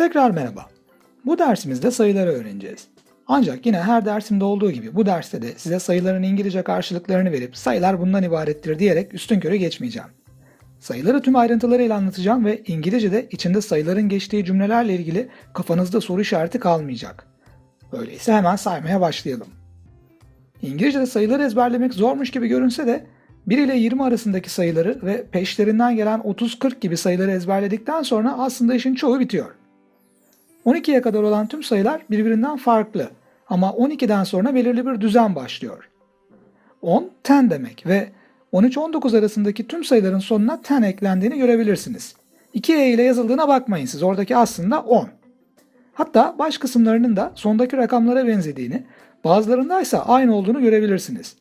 Tekrar merhaba. Bu dersimizde sayıları öğreneceğiz. Ancak yine her dersimde olduğu gibi bu derste de size sayıların İngilizce karşılıklarını verip sayılar bundan ibarettir diyerek üstünkörü geçmeyeceğim. Sayıları tüm ayrıntılarıyla anlatacağım ve İngilizce'de içinde sayıların geçtiği cümlelerle ilgili kafanızda soru işareti kalmayacak. Öyleyse hemen saymaya başlayalım. İngilizce'de sayıları ezberlemek zormuş gibi görünse de 1 ile 20 arasındaki sayıları ve peşlerinden gelen 30-40 gibi sayıları ezberledikten sonra aslında işin çoğu bitiyor. 12'ye kadar olan tüm sayılar birbirinden farklı ama 12'den sonra belirli bir düzen başlıyor. 10, 10 demek ve 13-19 arasındaki tüm sayıların sonuna 10 eklendiğini görebilirsiniz. 2e ile yazıldığına bakmayın siz oradaki aslında 10. Hatta baş kısımlarının da sondaki rakamlara benzediğini, bazılarındaysa aynı olduğunu görebilirsiniz.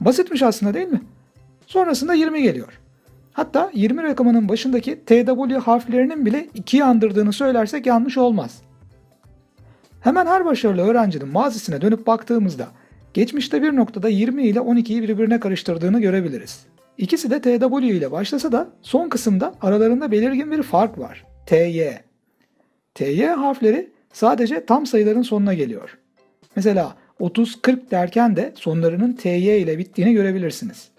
Basitmiş aslında değil mi? Sonrasında 20 geliyor. Hatta 20 rakamının başındaki TW harflerinin bile 2'yi andırdığını söylersek yanlış olmaz. Hemen her başarılı öğrencinin mazisine dönüp baktığımızda geçmişte bir noktada 20 ile 12'yi birbirine karıştırdığını görebiliriz. İkisi de TW ile başlasa da son kısımda aralarında belirgin bir fark var. TY. TY harfleri sadece tam sayıların sonuna geliyor. Mesela 30-40 derken de sonlarının TY ile bittiğini görebilirsiniz.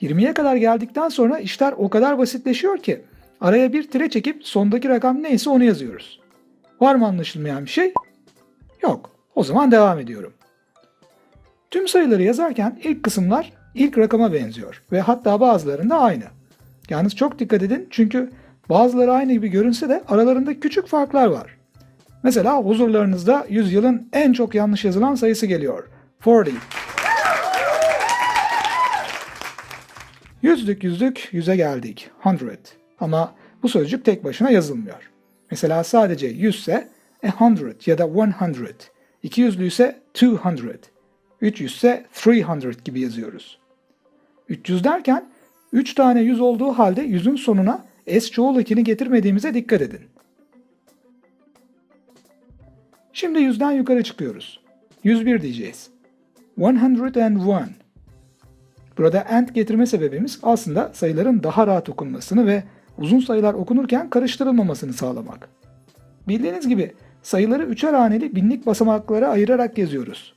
20'ye kadar geldikten sonra işler o kadar basitleşiyor ki araya bir tire çekip sondaki rakam neyse onu yazıyoruz. Var mı anlaşılmayan bir şey? Yok. O zaman devam ediyorum. Tüm sayıları yazarken ilk kısımlar ilk rakama benziyor ve hatta bazılarında aynı. Yalnız çok dikkat edin çünkü bazıları aynı gibi görünse de aralarında küçük farklar var. Mesela huzurlarınızda yüzyılın en çok yanlış yazılan sayısı geliyor. 40. Yüzlük yüzlük yüze geldik. 100. Ama bu sözcük tek başına yazılmıyor. Mesela sadece 100 ise a hundred ya da 100. 200'lü ise 200. 300 ise 300 gibi yazıyoruz. 300 derken 3 tane 100 olduğu halde yüzün sonuna s çoğul ekini getirmediğimize dikkat edin. Şimdi yüzden yukarı çıkıyoruz. 101 diyeceğiz. 101. Burada and getirme sebebimiz aslında sayıların daha rahat okunmasını ve uzun sayılar okunurken karıştırılmamasını sağlamak. Bildiğiniz gibi sayıları üçer haneli binlik basamaklara ayırarak yazıyoruz.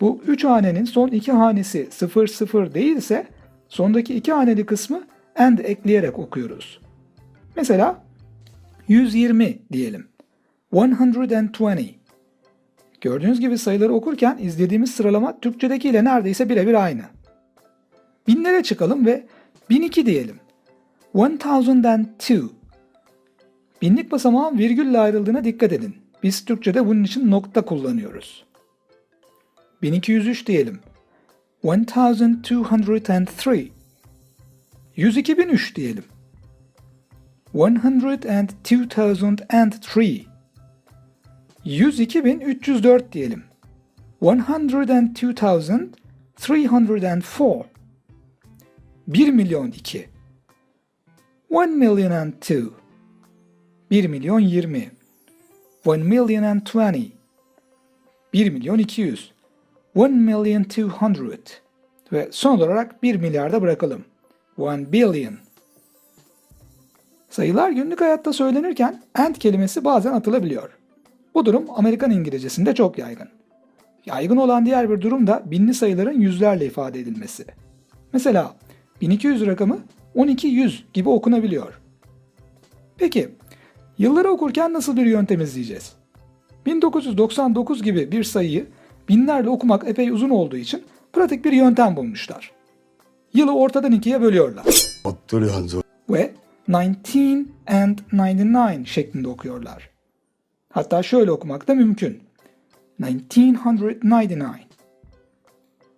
Bu üç hanenin son iki hanesi 0 0 değilse sondaki iki haneli kısmı and ekleyerek okuyoruz. Mesela 120 diyelim. 120. Gördüğünüz gibi sayıları okurken izlediğimiz sıralama Türkçedekiyle neredeyse birebir aynı. Binlere çıkalım ve 1002 diyelim. 1002. Binlik basamağın virgülle ayrıldığına dikkat edin. Biz Türkçe'de bunun için nokta kullanıyoruz. 1203 diyelim. 1203. 102003 diyelim. 102,003. 102.304 diyelim. 102,304. 1 milyon 2. 1 million and 2. 1 milyon 20. 1 million and 20. 1 milyon 200. 1 million 200. Ve son olarak 1 milyarda bırakalım. 1 billion. Sayılar günlük hayatta söylenirken and kelimesi bazen atılabiliyor. Bu durum Amerikan İngilizcesinde çok yaygın. Yaygın olan diğer bir durum da binli sayıların yüzlerle ifade edilmesi. Mesela 1200 rakamı 1200 gibi okunabiliyor. Peki, yılları okurken nasıl bir yöntem izleyeceğiz? 1999 gibi bir sayıyı binlerle okumak epey uzun olduğu için pratik bir yöntem bulmuşlar. Yılı ortadan ikiye bölüyorlar. Ve 19 and 99 şeklinde okuyorlar. Hatta şöyle okumak da mümkün. 1999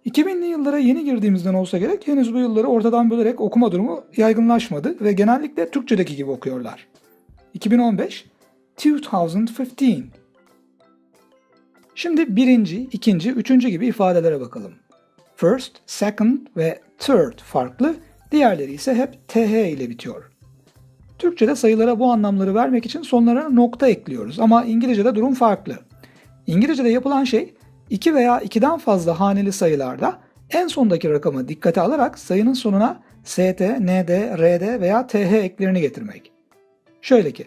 2000'li yıllara yeni girdiğimizden olsa gerek henüz bu yılları ortadan bölerek okuma durumu yaygınlaşmadı ve genellikle Türkçedeki gibi okuyorlar. 2015 2015 Şimdi birinci, ikinci, üçüncü gibi ifadelere bakalım. First, second ve third farklı, diğerleri ise hep th ile bitiyor. Türkçe'de sayılara bu anlamları vermek için sonlarına nokta ekliyoruz ama İngilizce'de durum farklı. İngilizce'de yapılan şey 2 veya 2'den fazla haneli sayılarda en sondaki rakamı dikkate alarak sayının sonuna st, nd, rd veya th eklerini getirmek. Şöyle ki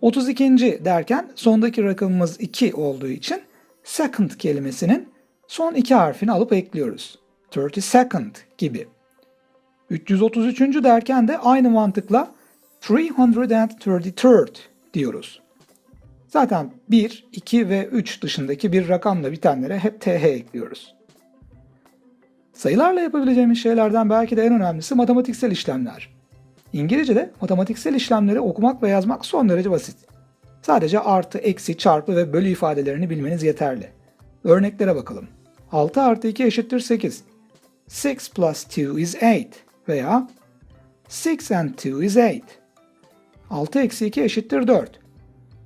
32. derken sondaki rakamımız 2 olduğu için second kelimesinin son iki harfini alıp ekliyoruz. 32nd gibi. 333. derken de aynı mantıkla 333rd diyoruz. Zaten 1, 2 ve 3 dışındaki bir rakamla bitenlere hep th ekliyoruz. Sayılarla yapabileceğimiz şeylerden belki de en önemlisi matematiksel işlemler. İngilizce'de matematiksel işlemleri okumak ve yazmak son derece basit. Sadece artı, eksi, çarpı ve bölü ifadelerini bilmeniz yeterli. Örneklere bakalım. 6 artı 2 eşittir 8. 6 plus 2 is 8 veya 6 and 2 is 8. 6 eksi 2 eşittir 4.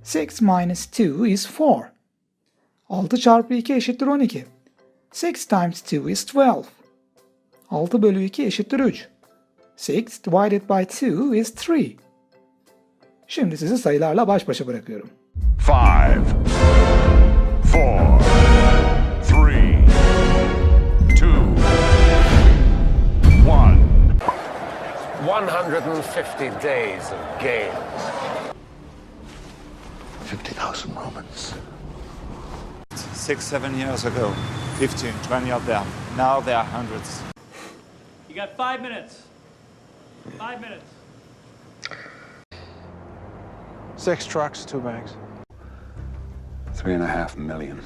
6 minus 2 is 4. 6 çarpı 2 eşittir 12. 6 times 2 is 12. 6 bölü 2 eşittir 3. 6 divided by 2 is 3. Şimdi sizi sayılarla baş başa bırakıyorum. Five, four, three, two, one. 150 days of games. 50,000 Romans. six, seven years ago. 15, 20 of them. Now there are hundreds. You got five minutes. Five minutes. Six trucks, two bags. Three and a half million.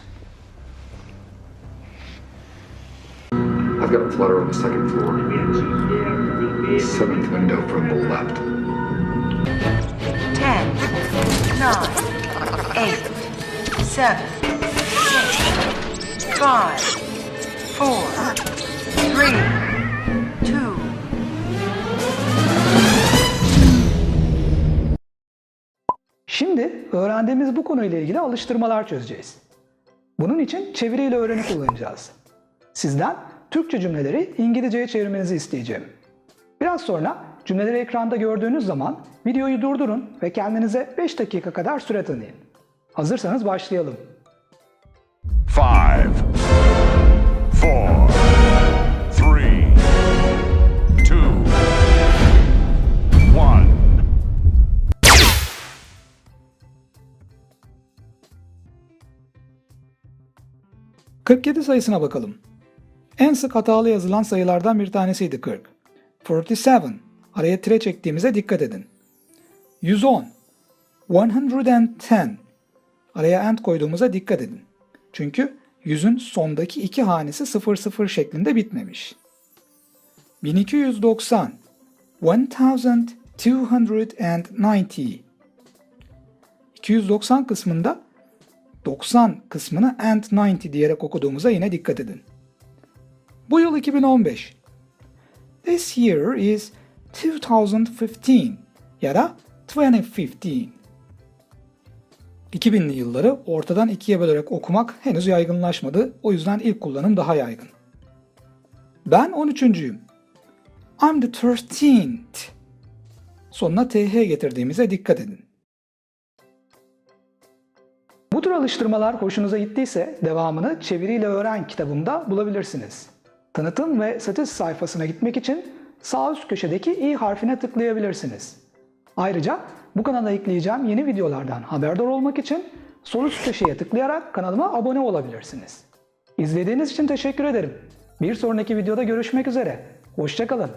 I've got a flutter on the second floor. Seventh window from the left. 10, 9, 8, 7, 6, 5, 4, 3, 2, Şimdi öğrendiğimiz bu konuyla ilgili alıştırmalar çözeceğiz. Bunun için çeviriyle öğreni kullanacağız. Sizden Türkçe cümleleri İngilizceye çevirmenizi isteyeceğim. Biraz sonra cümleleri ekranda gördüğünüz zaman videoyu durdurun ve kendinize 5 dakika kadar süre tanıyın. Hazırsanız başlayalım. Five, four, three, two, one. – 47 sayısına bakalım. En sık hatalı yazılan sayılardan bir tanesiydi 40. 47. Araya tire çektiğimize dikkat edin. 110. 110. Araya end koyduğumuza dikkat edin. Çünkü yüzün sondaki iki hanesi 00 şeklinde bitmemiş. 1290. 1290. 290 kısmında 90 kısmını and 90 diyerek okuduğumuza yine dikkat edin. Bu yıl 2015. This year is 2015 ya da 2015. 2000'li yılları ortadan ikiye bölerek okumak henüz yaygınlaşmadı. O yüzden ilk kullanım daha yaygın. Ben 13.'üyüm. I'm the 13th. Sonuna th getirdiğimize dikkat edin. Bu tür alıştırmalar hoşunuza gittiyse devamını Çeviriyle Öğren kitabımda bulabilirsiniz. Tanıtım ve satış sayfasına gitmek için sağ üst köşedeki i harfine tıklayabilirsiniz. Ayrıca bu kanala ekleyeceğim yeni videolardan haberdar olmak için sol üst köşeye tıklayarak kanalıma abone olabilirsiniz. İzlediğiniz için teşekkür ederim. Bir sonraki videoda görüşmek üzere. Hoşçakalın.